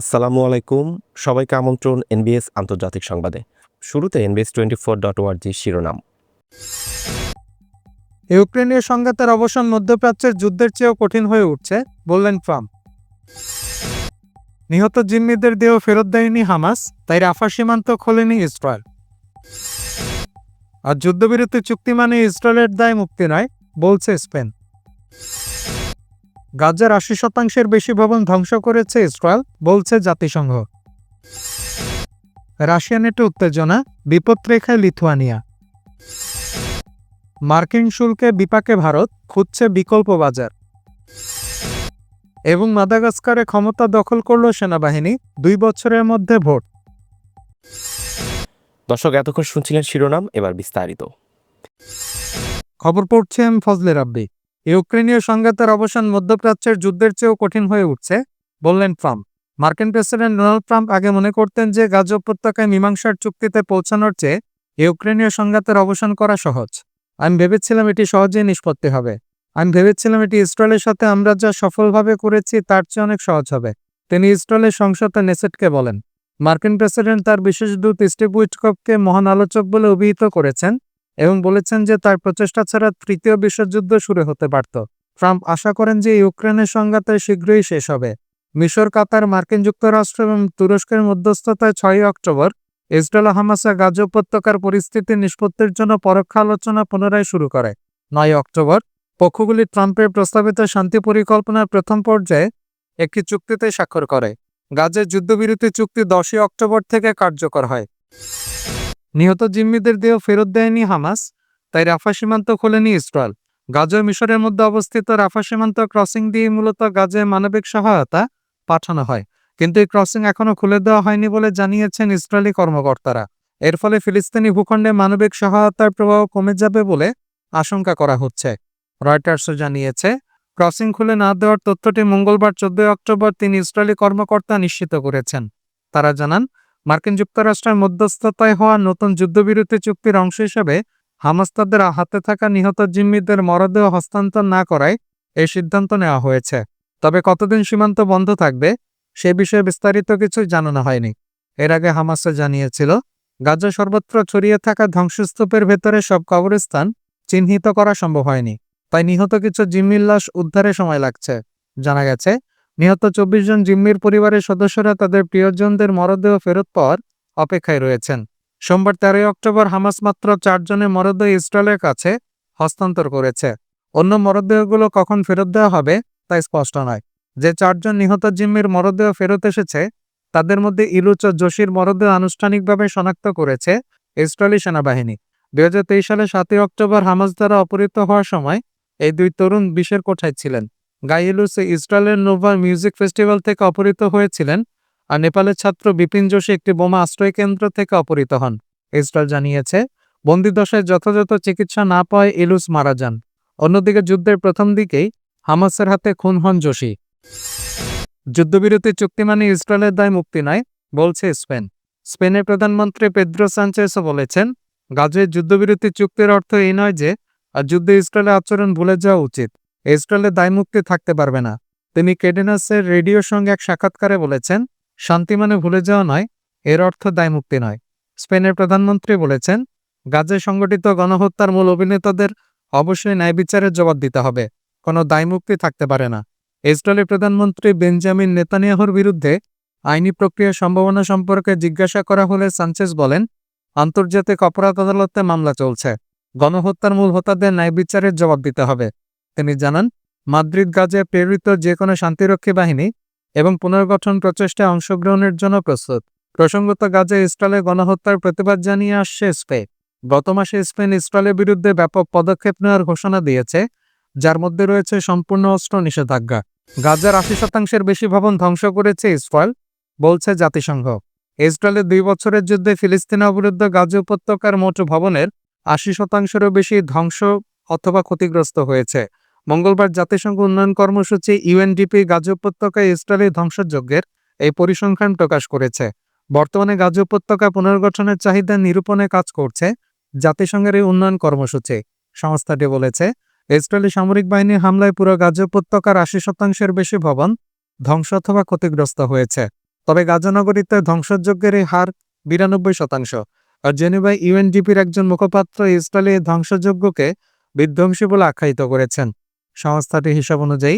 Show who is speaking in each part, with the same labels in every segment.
Speaker 1: আসসালামু আলাইকুম। সবাইকে আমন্ত্রণ এনবিএস আন্তর্জাতিক সংবাদে। শুরুতে এনবিএস টোয়েন্টি ফোর ডট ওয়ার্জি শিরোনাম।
Speaker 2: ইউক্রেনীয় সংঘাতের অবসান মধ্যপ্রাচ্যের যুদ্ধের চেয়েও কঠিন হয়ে উঠছে, বললেন ট্রাম্প। নিহত জিম্মিদের দেহ ফেরত দেয়নি হামাস, তাই রাফা সীমান্ত খোলেনি ইসরায়েল। আর যুদ্ধবিরতি চুক্তি মানে ইসরায়েলের দায় মুক্তি নয়, বলছে স্পেন। গাজার আশি শতাংশের বেশি ভবন ধ্বংস করেছে ইসরায়েল বলছে জাতিসংঘ। রাশিয়া নেটে উত্তেজনা বিপদরেখায় লিথুয়ানিয়া। মার্কিন শুল্কে বিপাকে ভারত খুঁজছে বিকল্প বাজার। এবং মাদাগাস্কারে ক্ষমতা দখল করল সেনাবাহিনী দুই বছরের মধ্যে ভোট।
Speaker 1: দর্শক এতক্ষণ শুনছিলেন শিরোনাম এবার বিস্তারিত।
Speaker 2: খবর পড়ছে এম ফজলে রাব্বি। ইউক্রেনীয় সংঘাতের অবসান মধ্যপ্রাচ্যের যুদ্ধের চেয়েও কঠিন হয়ে উঠছে, বললেন ট্রাম্প। মার্কিন প্রেসিডেন্ট ডোনাল্ড ট্রাম্প আগে মনে করতেন যে গাজ উপত্যকায় মীমাংসার চুক্তিতে পৌঁছানোর চেয়ে ইউক্রেনীয় সংঘাতের অবসান করা সহজ। আমি ভেবেছিলাম এটি সহজেই নিষ্পত্তি হবে। আমি ভেবেছিলাম এটি ইসরায়েলের সাথে আমরা যা সফলভাবে করেছি তার চেয়ে অনেক সহজ হবে, তিনি ইসরায়েলের সংসদে নেসেটকে বলেন। মার্কিন প্রেসিডেন্ট তার বিশেষ দূত স্টিভ উইটকপকে মহান আলোচক বলে অভিহিত করেছেন এবং বলেছেন যে তার প্রচেষ্টা ছাড়া তৃতীয় বিশ্বযুদ্ধ শুরু হতে পারত। ট্রাম্প আশা করেন যে ইউক্রেনের সংঘাতে শীঘ্রই শেষ হবে। মিশর, কাতার, মার্কিন যুক্তরাষ্ট্র এবং তুরস্কের মধ্যস্থতায় ছয়ই অক্টোবর ইসরায়েল হামাসা গাজা উপত্যকার পরিস্থিতি নিষ্পত্তির জন্য পরোক্ষ আলোচনা পুনরায় শুরু করে। নয় অক্টোবর পক্ষগুলি ট্রাম্পের প্রস্তাবিত শান্তি পরিকল্পনার প্রথম পর্যায়ে একটি চুক্তিতে স্বাক্ষর করে। গাজের যুদ্ধবিরতি চুক্তি দশই অক্টোবর থেকে কার্যকর হয়। নিহত জিম্মিদের দেহ ফেরত দেয়নি হামাস, তাই রাফা সীমান্ত খোলেনি ইসরায়েল। গাজা মিশরের মধ্যে অবস্থিত রাফা সীমান্ত ক্রসিং দিয়ে মূলত গাজে মানবিক সহায়তা পাঠানো হয়। কিন্তু এই ক্রসিং এখনও খুলে দেওয়া হয়নি বলে জানিয়েছেন ইসরায়েলি কর্মকর্তারা। এর ফলে ফিলিস্তিনি ভূখণ্ডে মানবিক সহায়তার প্রবাহ কমে যাবে বলে আশঙ্কা করা হচ্ছে। রয়টার্সও জানিয়েছে, ক্রসিং খুলে না দেওয়ার তথ্যটি মঙ্গলবার চোদ্দই অক্টোবর তিনি ইসরায়েলি কর্মকর্তা নিশ্চিত করেছেন। তারা জানান মার্কিন যুক্তরাষ্ট্রের মধ্যস্থতায় হওয়া নতুন যুদ্ধবিরতি চুক্তির অংশ হিসেবে হামাস তাদের হাতে থাকা নিহত জিম্মিদের মরদেহ হস্তান্তর না করায় এই সিদ্ধান্ত নেওয়া হয়েছে। তবে কতদিন সীমান্ত বন্ধ থাকবে, সে বিষয়ে বিস্তারিত কিছু জানানো হয়নি। এর আগে হামাসে জানিয়েছিল, গাজা সর্বত্র ছড়িয়ে থাকা ধ্বংসস্তূপের ভেতরে সব কবরস্থান চিহ্নিত করা সম্ভব হয়নি। তাই নিহত কিছু জিম্মির লাশ উদ্ধারে সময় লাগছে। জানা গেছে নিহত চব্বিশ জন জিম্মির পরিবারের সদস্যরা তাদের প্রিয়জনদের মরদেহ ফেরত পাওয়ার অপেক্ষায় রয়েছেন। সোমবার তেরোই অক্টোবর হামাস মাত্র চারজনের মরদেহ ইসরায়েলের কাছে হস্তান্তর করেছে। অন্য মরদেহগুলো কখন ফেরত দেওয়া হবে তা স্পষ্ট নয়। যে চারজন নিহত জিম্মির মরদেহ ফেরত এসেছে, তাদের মধ্যে ইলুচ ও জোশির মরদেহ আনুষ্ঠানিকভাবে শনাক্ত করেছে ইসরায়েলি সেনাবাহিনী। দুই সালে সাতই অক্টোবর হামাস দ্বারা অপহৃত হওয়ার সময় এই দুই তরুণ বিশের কোঠায় ছিলেন। গাইলুস ইসরায়েলের নোভা মিউজিক ফেস্টিভ্যাল থেকে অপহৃত হয়েছিলেন, আর নেপালের ছাত্র বিপিন যোশী একটি বোমা আশ্রয় কেন্দ্র থেকে অপহৃত হন। ইসরায়েল জানিয়েছে বন্দিদশায় যথাযথ চিকিৎসা না পাওয়ায় ইলুস মারা যান। অন্যদিকে যুদ্ধের প্রথম দিকেই হামাসের হাতে খুন হন যোশী যুদ্ধবিরতি চুক্তি মানে ইসরায়েলের দায় মুক্তি নয়, বলছে স্পেন। স্পেনের প্রধানমন্ত্রী পেদ্রো সানচেসও বলেছেন গাজের যুদ্ধবিরতি চুক্তির অর্থ এই নয় যে, আর যুদ্ধে ইসরায়েলের আচরণ ভুলে যাওয়া উচিত। ইসরায়েলের দায়মুক্তি থাকতে পারবে না। তিনি কেডেনাসের রেডিওর সঙ্গে এক সাক্ষাৎকারে বলেছেন, শান্তি মানে ভুলে যাওয়া নয়, এর অর্থ দায়মুক্তি নয়। স্পেনের প্রধানমন্ত্রী বলেছেন গাজে সংগঠিত গণহত্যার মূল অভিনেতাদের অবশ্যই ন্যায় বিচারের জবাব দিতে হবে। কোনো দায়মুক্তি থাকতে পারে না। ইসরায়েলের প্রধানমন্ত্রী বেঞ্জামিন নেতানিয়াহুর বিরুদ্ধে আইনি প্রক্রিয়ার সম্ভাবনা সম্পর্কে জিজ্ঞাসা করা হলে সানচেস বলেন, আন্তর্জাতিক অপরাধ আদালতে মামলা চলছে। গণহত্যার মূল হোতাদের ন্যায় বিচারের জবাব দিতে হবে। তিনি জানান, মাদ্রিদ গাজে প্রেরিত যে কোনো শান্তিরক্ষী বাহিনী এবং পুনর্গঠন প্রচেষ্টায় অংশগ্রহণের জন্য প্রস্তুত। প্রসঙ্গত, গাজে ইসরায়েলের গণহত্যার প্রতিবাদ জানিয়ে আসছে স্পেন। গত মাসে স্পেন ইসরায়েলের বিরুদ্ধে ব্যাপক পদক্ষেপ নেওয়ার ঘোষণা দিয়েছে, যার মধ্যে রয়েছে সম্পূর্ণ অস্ত্র নিষেধাজ্ঞা। গাজার আশি শতাংশের বেশি ভবন ধ্বংস করেছে ইসরায়েল, বলছে জাতিসংঘ। ইসরায়েলের দুই বছরের যুদ্ধে ফিলিস্তিন অবরুদ্ধ গাজা উপত্যকার মোট ভবনের আশি শতাংশেরও বেশি ধ্বংস অথবা ক্ষতিগ্রস্ত হয়েছে। মঙ্গলবার জাতিসংঘ উন্নয়ন কর্মসূচি ইউএনডিপি গাজা উপত্যকায় ইসরায়েলি ধ্বংসযজ্ঞের এই পরিসংখ্যান প্রকাশ করেছে। বর্তমানে গাজা উপত্যকা পুনর্গঠনের চাহিদা নিরূপণে কাজ করছে জাতিসংঘের এই উন্নয়ন কর্মসূচি। সংস্থাটি বলেছে, ইসরায়েলি সামরিক বাহিনীর হামলায় পুরো গাজা উপত্যকার আশি শতাংশের বেশি ভবন ধ্বংস অথবা ক্ষতিগ্রস্ত হয়েছে। তবে গাজানগরীতে ধ্বংসযজ্ঞের এই হার বিরানব্বই শতাংশ। আর জেনেভায় ইউএনডিপির একজন মুখপাত্র ইসরায়েলি ধ্বংসযজ্ঞকে বিধ্বংসী বলে আখ্যায়িত করেছেন। সংস্থাটির হিসাব অনুযায়ী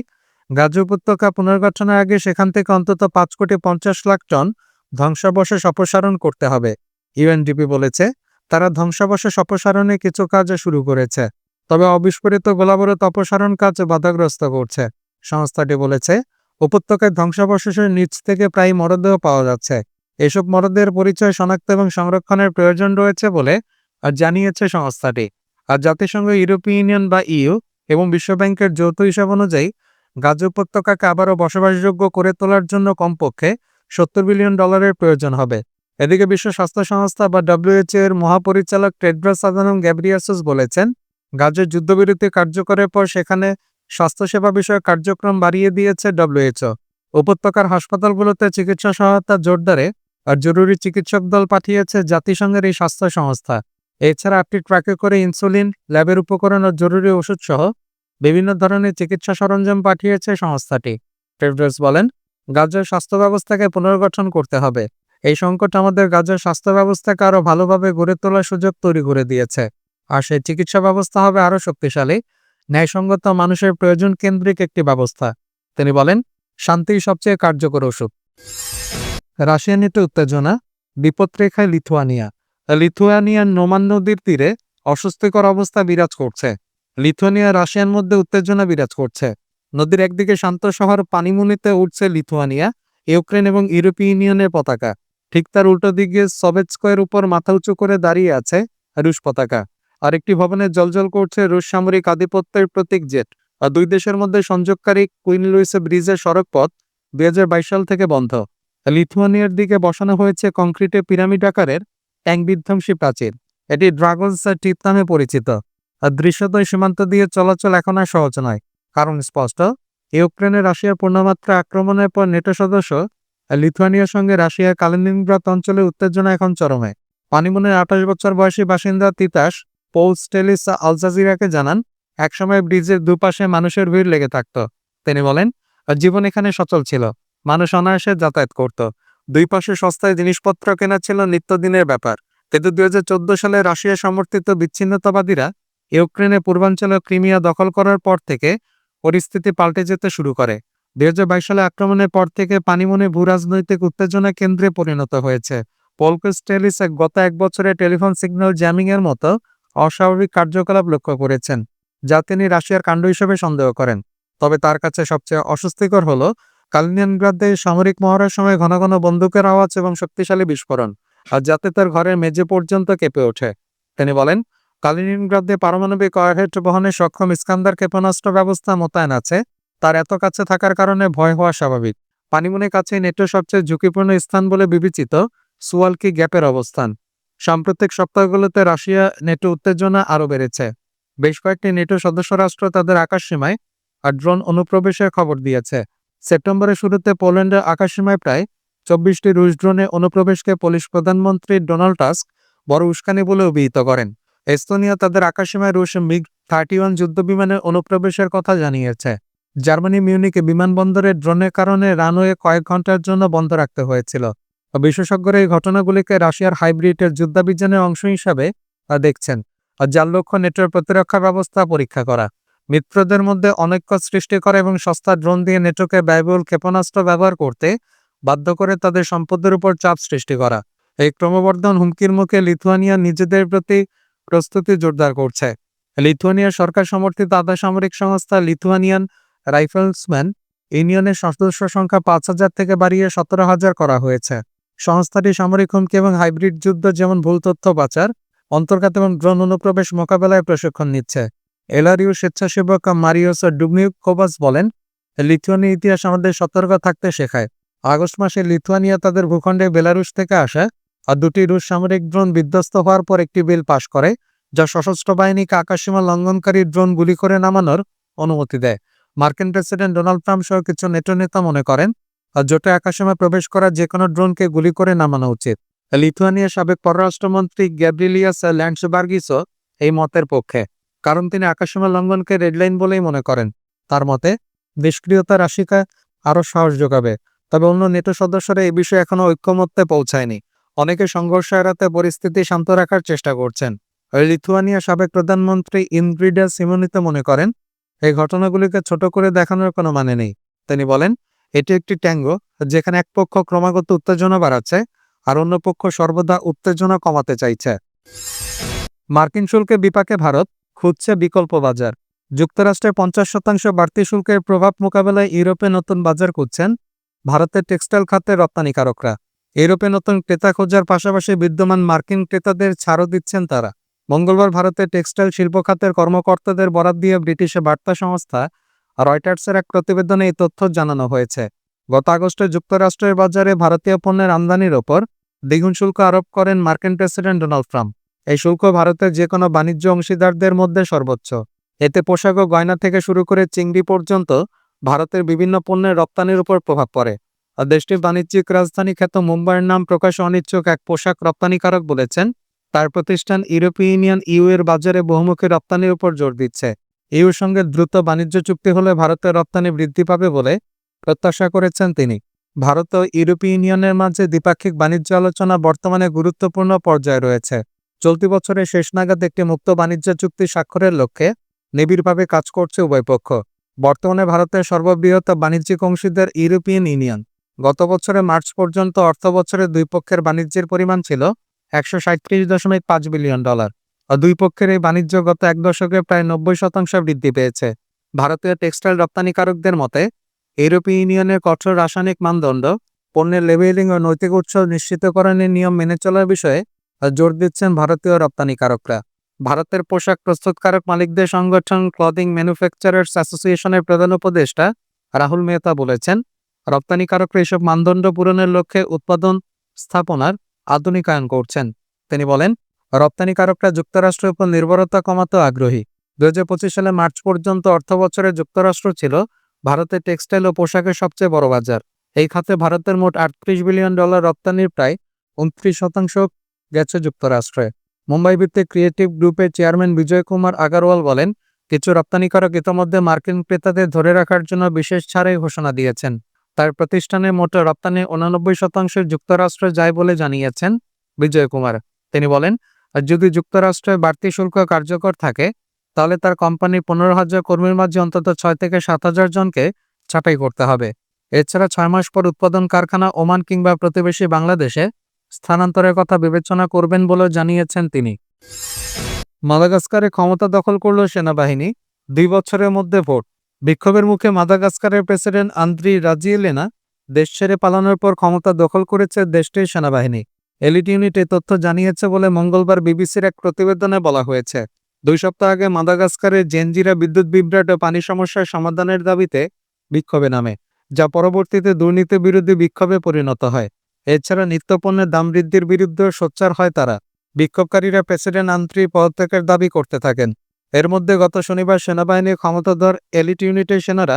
Speaker 2: গাজা উপত্যকা পুনর্গঠনের আগে সেখান থেকে অন্তত পাঁচ কোটি পঞ্চাশ লাখ টন ধ্বংসাবশেষ অপসারণ করতে হবে। ইউএনডিপি বলেছে, তারা ধ্বংসাবশেষ অপসারণে কিছু কাজ শুরু করেছে, তবে অবিস্ফোরিত গোলাবারুদ অপসারণ কাজ বাধাগ্রস্ত করছে। সংস্থাটি বলেছে, উপত্যকায় ধ্বংসাবশেষের নিচ থেকে প্রায় মরদেহ পাওয়া যাচ্ছে। এসব মরদেহের পরিচয় শনাক্ত এবং সংরক্ষণের প্রয়োজন রয়েছে বলে জানিয়েছে সংস্থাটি। আর জাতিসংঘ, ইউরোপীয় ইউনিয়ন বা ইইউ এবং বিশ্বব্যাংকের যৌথ হিসাব অনুযায়ী গাজা উপত্যকাকে আবারও বসবাসযোগ্য করে তোলার জন্য কমপক্ষে সত্তর বিলিয়ন ডলারের প্রয়োজন হবে। এদিকে বিশ্ব স্বাস্থ্য সংস্থা বা ডব্লিউএইচও এর মহাপরিচালক টেড্রাস আদানম গ্যাব্রিয়াসুস বলেছেন, গাজের যুদ্ধবিরতি কার্যকরের পর সেখানে স্বাস্থ্যসেবা বিষয়ক কার্যক্রম বাড়িয়ে দিয়েছে ডব্লিউএইচও। উপত্যকার হাসপাতালগুলোতে চিকিৎসা সহায়তা জোরদারে আর জরুরি চিকিৎসক দল পাঠিয়েছে জাতিসংঘের এই স্বাস্থ্য সংস্থা। এছাড়া একটি ট্রাকে করে ইনসুলিন, ল্যাবের উপকরণ ও জরুরি ওষুধ সহ বিভিন্ন ধরনের চিকিৎসা সরঞ্জাম পাঠিয়েছে সংস্থাটি। টেড্রাস বলেন, গাজার স্বাস্থ্য ব্যবস্থাকে পুনর্গঠন করতে হবে। এই সংকট আমাদের গাজার স্বাস্থ্য ব্যবস্থাকে আরও ভালোভাবে গড়ে তোলার সুযোগ তৈরি করে দিয়েছে। আর সেই চিকিৎসা ব্যবস্থা হবে আরও শক্তিশালী, ন্যায়সঙ্গত মানুষের প্রয়োজন কেন্দ্রিক একটি ব্যবস্থা। তিনি বলেন, শান্তিই সবচেয়ে কার্যকর ওষুধ। রাশিয়ানিতে উত্তেজনা, বিপদরেখায় লিথুয়ানিয়া। লিথুয়ানিয়ার নোমান নদীর তীরে অস্বস্তিকর অবস্থা বিরাজ করছে। লিথুয়ানিয়া রাশিয়ার মধ্যে উত্তেজনা বিরাজ করছে। নদীর একদিকে শান্ত শহর পানিমুনিতে উঠছে লিথুয়ানিয়া, ইউক্রেন এবং ইউরোপীয় ইউনিয়নের পতাকা। ঠিক তার উল্টো দিকে সবেৎস্কয়ের উপর মাথা উঁচু করে দাঁড়িয়ে আছে রুশ পতাকা। আরেকটি ভবনে জলজল করছে রুশ সামরিক আধিপত্যের প্রতীক জেট। আর দুই দেশের মধ্যে সংযোগকারী কুইন লুইসে ব্রিজের সড়ক পথ দুই হাজার বাইশ সাল থেকে বন্ধ। লিথুয়ানিয়ার দিকে বসানো হয়েছে কংক্রিটে পিরামিড আকারের ট্যাঙ্ক বিধ্বংসী প্রাচীর। এটি ড্রাগনস টিপ নামে পরিচিত। আর দৃশ্যত সীমান্ত দিয়ে চলাচল এখন আর সহজ নয়। কারণ স্পষ্ট ইউক্রেনে রাশিয়ার পূর্ণমাত্রা আক্রমণের পর নেটো সদস্য, লিথুয়ানিয়ার সঙ্গে রাশিয়ার কালিনিনগ্রাদ অঞ্চলে উত্তেজনা এখন চরমে। পানিমনের আঠাশ বছর বয়সী বাসিন্দা তিতাস পৌস্টেলিস আল জাজিরাকে জানান, একসময় ব্রিজের দুপাশে মানুষের ভিড় লেগে থাকত। তিনি বলেন জীবন এখানে সচল ছিল। মানুষ অনায়াসে যাতায়াত করত। দুই পাশে সস্তায় জিনিসপত্র কেনা ছিল নিত্যদিনের ব্যাপার। কিন্তু দুই হাজার চোদ্দ সালে রাশিয়া সমর্থিত বিচ্ছিন্নতাবাদীরা ইউক্রেনের পূর্বাঞ্চল ক্রিমিয়া দখল করার পর থেকে পরিস্থিতি পাল্টে যেতে শুরু করে। দুই হাজার বাইশ সালে আক্রমণের পর থেকে পানিমনে ভূরাজনৈতিক উত্তেজনা কেন্দ্রে পরিণত হয়েছে। পোলকোস্টেলিস গত এক বছরে টেলিফোন সিগন্যাল জ্যামিং এর মতো অস্বাভাবিক কার্যকলাপ লক্ষ্য করেছেন, যা তিনি রাশিয়ার কাণ্ড হিসেবে সন্দেহ করেন। তবে তার কাছে সবচেয়ে অস্বস্তিকর হল কালিনিনগ্রাদে সামরিক মহড়ার সময় ঘন ঘন বন্দুকের আওয়াজ এবং শক্তিশালী বিস্ফোরণ, আর যাতে তার ঘরের মেঝে পর্যন্ত কেঁপে ওঠে। তিনি বলেন, কালিনিনগ্রাদে পারমাণবিক ওয়ারহেড বহনে সক্ষম ইস্কান্দার ক্ষেপণাস্ত্র ব্যবস্থা মোতায়েন আছে। তার এত কাছে থাকার কারণে ভয় হওয়া স্বাভাবিক। পানিমনের কাছে নেটো সবচেয়ে ঝুঁকিপূর্ণ স্থান বলে বিবেচিত সুয়ালকি গ্যাপের অবস্থান। সাম্প্রতিক সপ্তাহগুলোতে রাশিয়া নেটো উত্তেজনা আরও বেড়েছে। বেশ কয়েকটি নেটো সদস্য রাষ্ট্র তাদের আকাশসীমায় আর ড্রোন অনুপ্রবেশের খবর দিয়েছে। সেপ্টেম্বরের শুরুতে পোল্যান্ডের আকাশসীমায় প্রায় চব্বিশটি রুশ ড্রোনে অনুপ্রবেশকে পুলিশ প্রধানমন্ত্রী ডোনাল্ড টাস্ক বড় উস্কানি বলে অভিহিত করেন। এস্তোনিয়া তাদের আকাশসীমায় রুশ মিগ থার্টি ওয়ান যুদ্ধবিমানের অনুপ্রবেশের কথা জানিয়েছে। জার্মানি মিউনিকে বিমানবন্দরে ড্রোনের কারণে রানওয়ে কয়েক ঘণ্টার জন্য বন্ধ রাখতে হয়েছিল। বিশেষজ্ঞরা এই ঘটনাগুলিকে রাশিয়ার হাইব্রিডের যুদ্ধাভিযানের অংশ হিসাবে দেখছেন। যার লক্ষ্য নেটোর প্রতিরক্ষা ব্যবস্থা পরীক্ষা করা। মিত্রদের মধ্যে অনৈক্য সৃষ্টি করা এবং সস্তা ড্রোন দিয়ে নেটোকে ব্যয়বহুল ক্ষেপণাস্ত্র ব্যবহার করতে বাধ্য করে তাদের সম্পদের উপর চাপ সৃষ্টি করা। এই ক্রমবর্ধন হুমকির মুখে লিথুয়ানিয়া নিজেদের প্রতি প্রস্তুতি জোরদার করছে। লিথুয়ানিয়া সরকার সমর্থিত আধা সামরিক সংস্থা লিথুয়ানিয়ান রাইফেলসম্যান ইউনিয়নের সদস্য সংখ্যা পাঁচ হাজার থেকে বাড়িয়ে সতেরো হাজার করা হয়েছে। সংস্থাটি সামরিক হুমকি এবং হাইব্রিড যুদ্ধ যেমন ভুল তথ্য পাচার, অন্তর্ঘাত এবং ড্রোন অনুপ্রবেশ মোকাবেলায় প্রশিক্ষণ নিচ্ছে। এলারিও স্বেচ্ছাসেবক মারিওস ডুবনিউকোভাস বলেন লিথুয়ানিয়া ইতিহাস আমাদের সতর্ক থাকতে শেখায়। আগস্ট মাসে লিথুয়ানিয়া তাদের ভূখণ্ডে বেলারুশ থেকে আসা আর দুটি রুশ সামরিক ড্রোন বিধ্বস্ত হওয়ার পর একটি বিল পাশ করে, যা সশস্ত্র বাহিনীকে আকাশসীমা লঙ্ঘনকারী ড্রোন গুলি করে নামানোর অনুমতি দেয়। মার্কিন প্রেসিডেন্ট ডোনাল্ড ট্রাম্প সহ কিছু নেটো নেতা মনে করেন জোটে আকাশসীমায় প্রবেশ করা যে কোনো ড্রোনকে গুলি করে নামানো উচিত। লিথুয়ানিয়ার সাবেক পররাষ্ট্রমন্ত্রী গ্যাব্রিলিয়াস ল্যান্ডসবার্গিসও এই মতের পক্ষে। কারণ তিনি আকাশসীমা লঙ্ঘনকে রেডলাইন বলেই মনে করেন। তার মতে নিষ্ক্রিয়তা রাশিকা আরও সাহস যোগাবে। তবে অন্য নেটো সদস্যরা এই বিষয়ে এখনও ঐক্যমত্যে পৌঁছায়নি। অনেকে সংঘর্ষ এড়াতে পরিস্থিতি শান্ত রাখার চেষ্টা করছেন। লিথুয়ানিয়া সাবেক প্রধানমন্ত্রী ইনগ্রিডা সিমোনিতে মনে করেন, এই ঘটনাগুলিকে ছোট করে দেখানোর কোনো মানে নেই। তিনি বলেন, এটি একটি ট্যাঙ্গো যেখানে এক পক্ষ ক্রমাগত উত্তেজনা বাড়াচ্ছে আর অন্য পক্ষ সর্বদা উত্তেজনা কমাতে চাইছে। মার্কিন শুল্কে বিপাকে ভারত খুঁজছে বিকল্প বাজার। যুক্তরাষ্ট্রের পঞ্চাশ শতাংশ বাড়তি শুল্কের প্রভাব মোকাবেলায় ইউরোপে নতুন বাজার খুঁজছেন ভারতের টেক্সটাইল খাতের রপ্তানিকারকরা। ইউরোপে নতুন ক্রেতা খোঁজার পাশাপাশি বিদ্যমান মার্কিন ক্রেতাদের ছাড়ও দিচ্ছেন তারা। মঙ্গলবার ভারতের টেক্সটাইল শিল্প খাতের কর্মকর্তাদের বরাত দিয়ে ব্রিটিশের বার্তা সংস্থা রয়টার্সের এক প্রতিবেদনে এই তথ্য জানানো হয়েছে। গত আগস্টে যুক্তরাষ্ট্রের বাজারে ভারতীয় পণ্যের আমদানির ওপর দ্বিগুণ শুল্ক আরোপ করেন মার্কিন প্রেসিডেন্ট ডোনাল্ড ট্রাম্প। এই শুল্ক ভারতের যে কোনো বাণিজ্য অংশীদারদের মধ্যে সর্বোচ্চ। এতে পোশাক ও গয়না থেকে শুরু করে চিংড়ি পর্যন্ত ভারতের বিভিন্ন পণ্যের রপ্তানির উপর প্রভাব পড়ে। দেশটির বাণিজ্যিক রাজধানী খ্যাত মুম্বাইয়ের নাম প্রকাশে অনিচ্ছুক এক পোশাক রপ্তানিকারক বলেছেন, তার প্রতিষ্ঠান ইউরোপীয় ইউনিয়ন ইউ এর বাজারে বহুমুখী রপ্তানির উপর জোর দিচ্ছে। ইউর সঙ্গে দ্রুত বাণিজ্য চুক্তি হলে ভারতের রপ্তানি বৃদ্ধি পাবে বলে প্রত্যাশা করেছেন তিনি। ভারত ও ইউরোপীয় ইউনিয়নের মাঝে দ্বিপাক্ষিক বাণিজ্য আলোচনা বর্তমানে গুরুত্বপূর্ণ পর্যায়ে রয়েছে। চলতি বছরের শেষ নাগাদ একটি মুক্ত বাণিজ্য চুক্তি স্বাক্ষরের লক্ষ্যে নিবিড়ভাবে কাজ করছে উভয় পক্ষ। বর্তমানে ভারতের সর্ববৃহৎ বাণিজ্যিক অংশীদার ইউরোপিয়ান ইউনিয়ন। গত বছরে মার্চ পর্যন্ত অর্থ বছরে দুই পক্ষের বাণিজ্যের পরিমাণ ছিল একশো সাঁত্রিশ দশমিক পাঁচ বিলিয়ন ডলার দুই পক্ষের এই বাণিজ্য গত এক দশকে প্রায় নব্বই শতাংশ বৃদ্ধি পেয়েছে। ভারতীয় টেক্সটাইল রপ্তানিকারকদের মতে, ইউরোপীয় ইউনিয়নের কঠোর রাসায়নিক মানদণ্ড, পণ্যের লেবেলিং ও নৈতিক উৎস নিশ্চিতকরণের নিয়ম মেনে চলার বিষয়ে জোর দিচ্ছেন ভারতীয় রপ্তানিকারকরা ভারতের পোশাক প্রস্তুতকারক মালিকদের সংগঠন ক্লদিং ম্যানুফ্যাকচারার্স অ্যাসোসিয়েশনের প্রধান উপদেষ্টা রাহুল মেহতা বলেছেন রপ্তানিকারকরা এসব মানদণ্ড পূরণের লক্ষ্যে উৎপাদন, স্থাপনার আধুনিকায়ন করছেন। তিনি বলেন রপ্তানিকারকরা যুক্তরাষ্ট্রের উপর নির্ভরতা কমাতে আগ্রহী। দুই হাজার পঁচিশ সালে মার্চ পর্যন্ত অর্থবছরে যুক্তরাষ্ট্র ছিল ভারতের টেক্সটাইল ও পোশাকের সবচেয়ে বড় বাজার। এই খাতে ভারতের মোট আটত্রিশ বিলিয়ন ডলার রপ্তানির প্রায় উনত্রিশ শতাংশ গেছে যুক্তরাষ্ট্রে। মুম্বাই ভিত্তিক ক্রিয়েটিভ গ্রুপের চেয়ারম্যান বিজয় কুমার আগারওয়াল বলেন, কিছু রপ্তানিকারক ইতোমধ্যে মার্কিন ক্রেতাদের ধরে রাখার জন্য বিশেষ ছাড়ের ঘোষণা দিয়েছেন। তার প্রতিষ্ঠানের মোট রপ্তানি উনানব্বই শতাংশ যুক্তরাষ্ট্রে যায় বলে জানিয়েছেন বিজয় কুমার। তিনি বলেন, যদি যুক্তরাষ্ট্রে বাড়তি শুল্ক কার্যকর থাকে, তাহলে তার কোম্পানির পনেরো হাজার কর্মীর মাঝে অন্তত ছয় থেকে সাত হাজার জনকে ছাঁটাই করতে হবে। এছাড়া ছয় মাস পর উৎপাদন কারখানা ওমান কিংবা প্রতিবেশী বাংলাদেশে স্থানান্তরের কথা বিবেচনা করবেন বলেও জানিয়েছেন তিনি। মাদাগাস্কারে ক্ষমতা দখল করল সেনাবাহিনী। দুই বছরের মধ্যে ভোট। বিক্ষোভের মুখে মাদাগাস্কারের প্রেসিডেন্ট আন্দ্রি রাজিয়েলেনা দেশ ছেড়ে পালানোর পর ক্ষমতা দখল করেছে দেশটির সেনাবাহিনী। এলিট ইউনিট এই তথ্য জানিয়েছে বলে মঙ্গলবার বিবিসির এক প্রতিবেদনে বলা হয়েছে। দুই সপ্তাহ আগে মাদাগাস্কারের জেনজিরা বিদ্যুৎ বিভ্রাট ও পানি সমস্যার সমাধানের দাবিতে বিক্ষোভে নামে, যা পরবর্তীতে দুর্নীতি বিরোধী বিক্ষোভে পরিণত হয়। এছাড়া নিত্যপণ্যের দাম বৃদ্ধির বিরুদ্ধে সোচ্চার হয় তারা। বিক্ষোভকারীরা প্রেসিডেন্ট আন্ত্রি পদত্যাগের দাবি করতে থাকেন। এর মধ্যে গত শনিবার সেনাবাহিনীর ক্ষমতাধর এলিট ইউনিটের সেনারা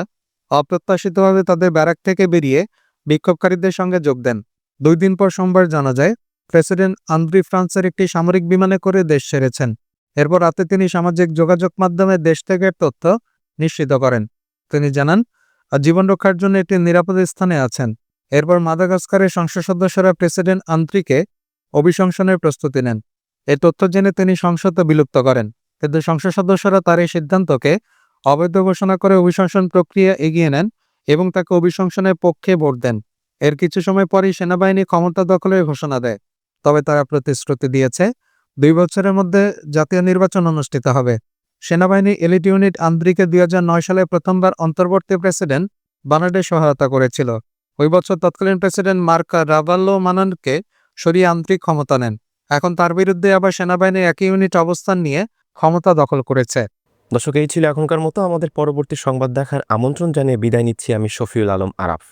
Speaker 2: অপ্রত্যাশিতভাবে তাদের ব্যারাক থেকে বেরিয়ে বিক্ষোভকারীদের সঙ্গে যোগ দেন। দুই দিন পর সোমবার জানা যায়, প্রেসিডেন্ট আন্দ্রি ফ্রান্সের একটি সামরিক বিমানে করে দেশ ছেড়েছেন। এরপর রাতে তিনি সামাজিক যোগাযোগ মাধ্যমে দেশ থেকে তথ্য নিশ্চিত করেন। তিনি জানান জীবন রক্ষার জন্য একটি নিরাপদ স্থানে আছেন। এরপর মাদাগাস্কারের সংসদ সদস্যরা প্রেসিডেন্ট আন্ত্রিকে অভিশংসনের প্রস্তুতি নেন। এ তথ্য জেনে তিনি সংসদ বিলুপ্ত করেন। কিন্তু সংসদ সদস্যরা তার এই সিদ্ধান্তকে অবৈধ ঘোষণা করে অভিশংসন প্রক্রিয়া এগিয়ে নেন এবং তাকে অভিশংসনের পক্ষে ভোট দেন। এর কিছু সময় পরই সেনাবাহিনী ক্ষমতা দখলের ঘোষণা দেয়। তবে তারা প্রতিশ্রুতি দিয়েছে, দুই বছরের মধ্যে জাতীয় নির্বাচন অনুষ্ঠিত হবে। সেনাবাহিনী এলিট ইউনিট আন্দ্রিকে দুই হাজার নয় সালে প্রথমবার অন্তর্বর্তী প্রেসিডেন্ট বানাডে সহায়তা করেছিল। ওই বছর তৎকালীন প্রেসিডেন্ট মার্কা রাভাল্লো মানানকে সরিয়ে আন্তরিক ক্ষমতা নেন। এখন তার বিরুদ্ধে আবার সেনাবাহিনী একই ইউনিট অবস্থান নিয়ে ক্ষমতা দখল করেছে।
Speaker 1: দর্শক, এই ছিল এখনকার মতো। আমাদের পরবর্তী সংবাদ দেখার আমন্ত্রণ জানিয়ে বিদায় নিচ্ছি আমি শফিউল আলম আরাফ।